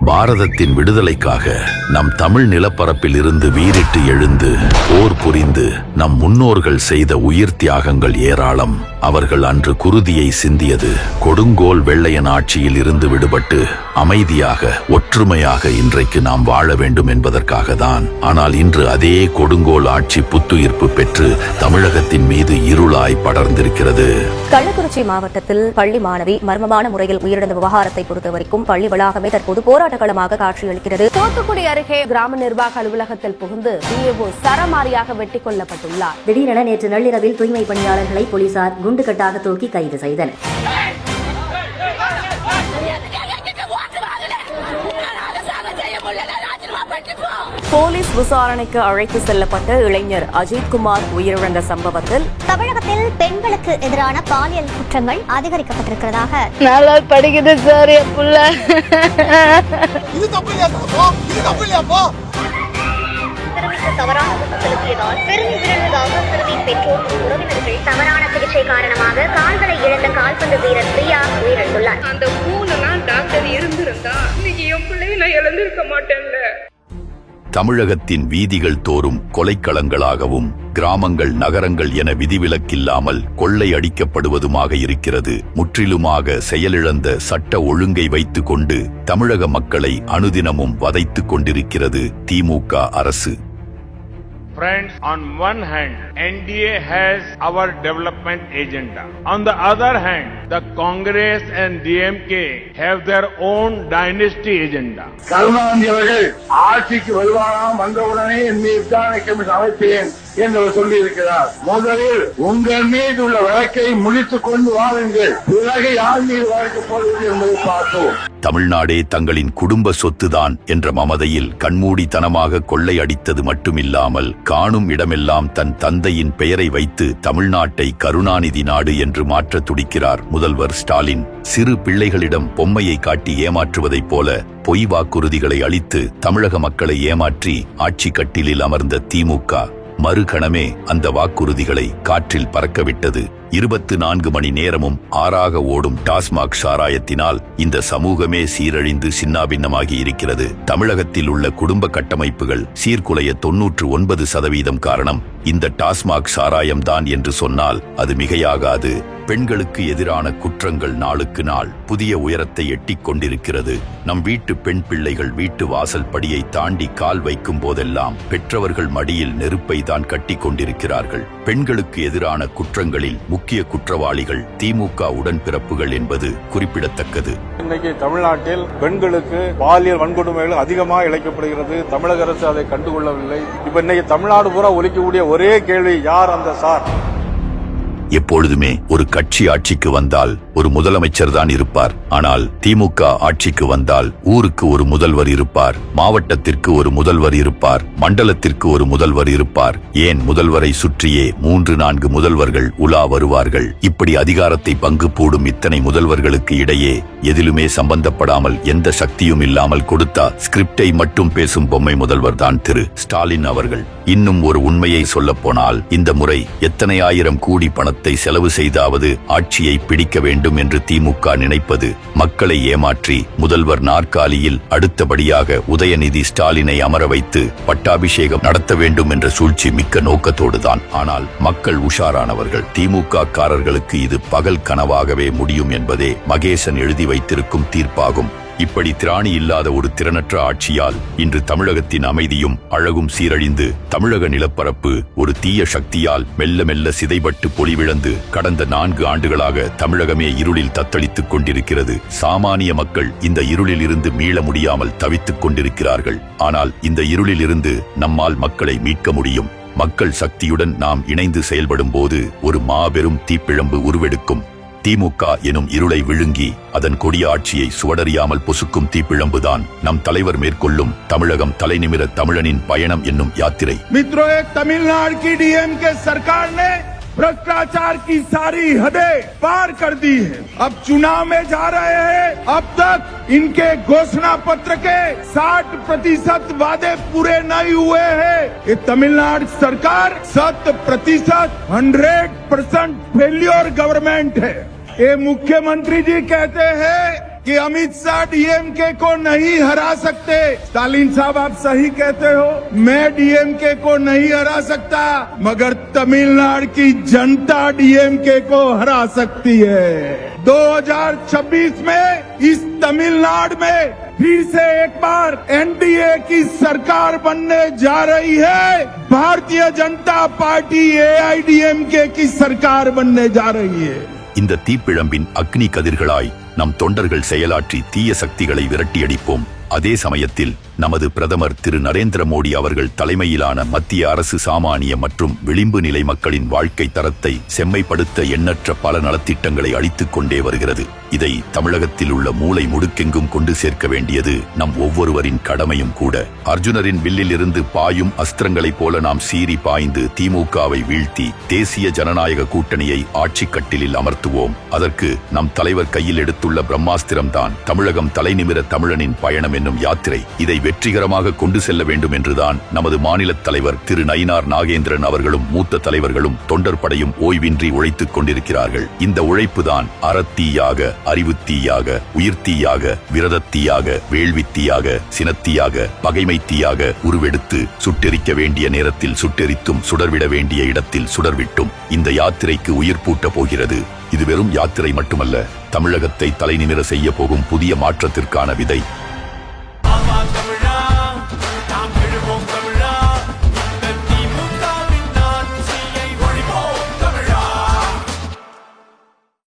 பாரதத்தின் விடுதலைக்காக நம் தமிழ் நிலப்பரப்பில் இருந்து வீரிட்டு எழுந்து போர் புரிந்து நம் முன்னோர்கள் செய்த உயிர் தியாகங்கள் ஏராளம். அவர்கள் அன்று குருதியை சிந்தியது. கொடுங்கோல் வெள்ளையன் ஆட்சியில் இருந்து விடுபட்டு அமைதியாக ஒற்றுமையாக இன்றைக்கு நாம் வாழ வேண்டும் என்பதற்காக தான் ஆனால் இன்று அதே கொடுங்கோல் ஆட்சி புத்துயிர்ப்பு பெற்று தமிழகத்தின் மீது இருளாய் படர்ந்திருக்கிறது. கள்ளக்குறிச்சி மாவட்டத்தில் பள்ளி மாணவி மர்மமான முறையில் உயிரிழந்த விவகாரத்தை பொறுத்தவரைக்கும் பள்ளி வளாகமே தற்போது போராட்டம் களமாக காட்சியளிக்கிறது. தூத்துக்குடி அருகே கிராம நிர்வாக அலுவலகத்தில் புகுந்து டிஏஓ சரமாரியாக வெட்டி கொல்லப்பட்டுள்ளார். திடீரென நேற்று நள்ளிரவில் தூய்மை பணியாளர்களை போலீசார் குண்டுகட்டாக தூக்கி கைது செய்தனர். போலீஸ் விசாரணைக்கு அழைத்து செல்லப்பட்ட இளைஞர் அஜித்குமார் உயிரிழந்த சம்பவத்தில் தமிழகத்தில் பெண்களுக்கு எதிரான பாலியல் குற்றங்கள் அதிகரிக்கப்பட்டிருக்கிறதாக. நல்லா படிக்குது சார் என் புள்ள. இது தப்பு? இல்லையா தப்போ இது தப்பு இல்லையாப்பா சிறுமிக்கு தவறான ஊக்கம் செலுத்தியதால் பெரும் சிறுமியின் பெற்றோர் உறவினர்கள் தவறான சிகிச்சை காரணமாக கால்களை இழந்த கால்பந்து வீரர் பிரியா உயிரிழந்துள்ளார். அந்த மூணுலாம் டாக்டர் இருந்திருந்தா இன்னைக்கு என் பிள்ளைய நான் இழந்திருக்க மாட்டேன்ல. தமிழகத்தின் வீதிகள் தோறும் கொலைக்களங்களாகவும் கிராமங்கள் நகரங்கள் என விதிவிலக்கில்லாமல் கொள்ளையடிக்கப்படுவதுமாக இருக்கிறது. முற்றிலுமாக செயலிழந்த சட்ட ஒழுங்கை வைத்துக் கொண்டு தமிழக மக்களை அனுதினமும் வதைத்துக் கொண்டிருக்கிறது திமுக அரசு. Friends, on one hand, NDA has our development agenda. On the other hand, the Congress and DMK have their own dynasty agenda. Karunanidhi அவர்கள் ஆட்சிக்கு வருவாராம் வந்தவுடனே என் மீது விசாரணை கமிஷன் அமைப்பேன் என்று அவர் சொல்லியிருக்கிறார் முதலில் உங்கள் மீது உள்ள வழக்கை முடித்துக் கொண்டு வாருங்கள் பிறகு யார் மீது வழக்கு போடுவது என்பதை பார்த்தோம் தமிழ்நாடே தங்களின் குடும்ப சொத்துதான் என்ற மமதையில் கண்மூடித்தனமாக கொள்ளையடித்தது மட்டுமில்லாமல் காணும் இடமெல்லாம் தன் தந்தையின் பெயரை வைத்து தமிழ்நாட்டை கருணாநிதி நாடு என்று மாற்ற துடிக்கிறார் முதல்வர் ஸ்டாலின். சிறு பிள்ளைகளிடம் பொம்மையை காட்டி ஏமாற்றுவதைப் போல பொய் வாக்குறுதிகளை அளித்து தமிழக மக்களை ஏமாற்றி ஆட்சி கட்டிலில் அமர்ந்த திமுக மறுகணமே அந்த வாக்குறுதிகளை காற்றில் பறக்கவிட்டது. இருபத்து நான்கு மணி நேரமும் ஆறாக ஓடும் டாஸ்மாக் சாராயத்தினால் இந்த சமூகமே சீரழிந்து சின்னாபின்னமாகி இருக்கிறது. தமிழகத்தில் உள்ள குடும்ப கட்டமைப்புகள் சீர்குலைய தொன்னூற்று ஒன்பது சதவீதம் காரணம் இந்த டாஸ்மாக் சாராயம் தான் என்று சொன்னால் அது மிகையாகாது. பெண்களுக்கு எதிரான குற்றங்கள் நாளுக்கு நாள் புதிய உயரத்தை எட்டிக் கொண்டிருக்கிறது. நம் வீட்டு பெண் பிள்ளைகள் வீட்டு வாசல் படியை தாண்டி கால் வைக்கும் போதெல்லாம் பெற்றவர்கள் மடியில் நெருப்பை தான் கட்டிக் கொண்டிருக்கிறார்கள். பெண்களுக்கு எதிரான குற்றங்களில் முக்கிய குற்றவாளிகள் திமுக உடன்பிறப்புகள் என்பது குறிப்பிடத்தக்கது. இன்னைக்கு தமிழ்நாட்டில் பெண்களுக்கு பாலியல் வன்கொடுமைகள் அதிகமாக இழைக்கப்படுகிறது. தமிழக அரசு அதை கண்டுகொள்ளவில்லை. இப்ப இன்னைக்கு தமிழ்நாடு பூரா ஒலிக்கக்கூடிய ஒரே கேள்வி யார் அந்த சார்? எப்பொழுதுமே ஒரு கட்சி ஆட்சிக்கு வந்தால் ஒரு முதலமைச்சர் தான் இருப்பார். ஆனால் திமுக ஆட்சிக்கு வந்தால் ஊருக்கு ஒரு முதல்வர் இருப்பார். மாவட்டத்திற்கு ஒரு முதல்வர் இருப்பார். மண்டலத்திற்கு ஒரு முதல்வர் இருப்பார். ஏன் முதல்வரை சுற்றியே மூன்று நான்கு முதல்வர்கள் உலா வருவார்கள்? இப்படி அதிகாரத்தை பங்கு போடும் இத்தனை முதல்வர்களுக்கு இடையே எதிலுமே சம்பந்தப்படாமல் எந்த சக்தியும் இல்லாமல் கொடுத்தா ஸ்கிரிப்டை மட்டும் பேசும் பொம்மை முதல்வர் தான் திரு. ஸ்டாலின் அவர்கள். இன்னும் ஒரு உண்மையை சொல்லப்போனால் இந்த முறை எத்தனை ஆயிரம் கோடி பணத்தை செலவு செய்தாவது ஆட்சியை பிடிக்க வேண்டும். என்று திமுக நினைப்பது மக்களை ஏமாற்றி முதல்வர் நாற்காலியில் அடுத்தபடியாக உதயநிதி ஸ்டாலினை அமர வைத்து பட்டாபிஷேகம் நடத்த வேண்டும் என்ற சூழ்ச்சி மிக்க நோக்கத்தோடுதான். ஆனால் மக்கள் உஷாரானவர்கள் திமுக காரர்களுக்கு இது பகல் கனவாகவே முடியும் என்பதே மகேசன் எழுதி வைத்திருக்கும் தீர்ப்பாகும். இப்படி திராணி இல்லாத ஒரு திறனற்ற ஆட்சியால் இன்று தமிழகத்தின் அமைதியும் அழகும் சீரழிந்து தமிழக நிலப்பரப்பு ஒரு தீய சக்தியால் மெல்ல மெல்ல சிதைபட்டு பொலிவிழந்து கடந்த நான்கு ஆண்டுகளாக தமிழகமே இருளில் தத்தளித்துக் கொண்டிருக்கிறது. சாமானிய மக்கள் இந்த இருளில் இருந்து மீள முடியாமல் தவித்துக் கொண்டிருக்கிறார்கள். ஆனால் இந்த இருளில் இருந்து நம்மால் மக்களை மீட்க முடியும். மக்கள் சக்தியுடன் நாம் இணைந்து செயல்படும் போது ஒரு மாபெரும் தீப்பிழம்பு உருவெடுக்கும். திமுக எனும் இருளை விழுங்கி அதன் கொடிய ஆட்சியை சுவடறியாமல் பொசுக்கும் தீப்பிழம்புதான் நம் தலைவர் மேற்கொள்ளும் தமிழகம் தலைநிமிர தமிழனின் பயணம் என்னும் யாத்திரை. மித்ரோ தமிழ்நாடு சர்க்கார் भ्रष्टाचार की सारी हदें पार कर दी है। अब चुनाव में जा रहे हैं। अब तक इनके घोषणा पत्र के 60 प्रतिशत वादे पूरे नहीं हुए हैं। ये तमिलनाडु सरकार शत प्रतिशत, हंड्रेड परसेंट फेल्योर गवर्नमेंट है। ये मुख्यमंत्री जी कहते हैं कि अमित शाह डीएमके को नहीं हरा सकते। स्टालिन साहब, आप सही कहते हो, मैं डीएमके को नहीं हरा सकता, मगर तमिलनाडु की जनता डीएमके को हरा सकती है। 2026 में इस तमिलनाडु में फिर से एक बार एनडीए की सरकार बनने जा रही है। भारतीय जनता पार्टी एआईडीएमके की सरकार बनने जा रही है। இந்த தீப்பிழம்பின் அக்னி கதிர்களாய் நம் தொண்டர்கள் செயலாற்றி தீய சக்திகளை விரட்டியடிப்போம். அதே சமயத்தில் நமது பிரதமர் திரு நரேந்திர மோடி அவர்கள் தலைமையிலான மத்திய அரசு சாமானிய மற்றும் விளிம்பு நிலை மக்களின் வாழ்க்கை தரத்தை செம்மைப்படுத்த எண்ணற்ற பல நலத்திட்டங்களை அளித்துக் கொண்டே வருகிறது. இதை தமிழகத்தில் உள்ள மூளை முடுக்கெங்கும் கொண்டு சேர்க்க வேண்டியது நம் ஒவ்வொருவரின் கடமையும் கூட. அர்ஜுனரின் வில்லில் இருந்து பாயும் அஸ்திரங்களைப் போல நாம் சீறி பாய்ந்து திமுகவை வீழ்த்தி தேசிய ஜனநாயக கூட்டணியை ஆட்சி கட்டிலில் அமர்த்துவோம். அதற்கு நம் தலைவர் கையில் எடுத்துள்ள பிரம்மாஸ்திரம்தான். தமிழகம் தலைநிமிர தமிழனின் பயணம் என்னும் யாத்திரை இதை வெற்றிகரமாக கொண்டு செல்ல வேண்டும் என்றுதான் நமது மாநில தலைவர் திரு நயினார் நாகேந்திரன் அவர்களும் மூத்த தலைவர்களும் தொண்டர் படையும் ஓய்வின்றி உழைத்துக் கொண்டிருக்கிறார்கள். இந்த உழைப்புதான் அறத்தீயாக அறிவுத்தீயாக உயிர்த்தீயாக விரதத்தீயாக வேள்வித்தீயாக சினத்தீயாக பகைமைத்தீயாக உருவெடுத்து சுட்டெரிக்க வேண்டிய நேரத்தில் சுட்டெரித்தும் சுடர்விட வேண்டிய இடத்தில் சுடர்விட்டும் இந்த யாத்திரைக்கு உயிர் பூட்டப் போகிறது. இது வெறும் யாத்திரை மட்டுமல்ல தமிழகத்தை தலைநிமிர செய்ய போகும் புதிய மாற்றத்திற்கான விதை.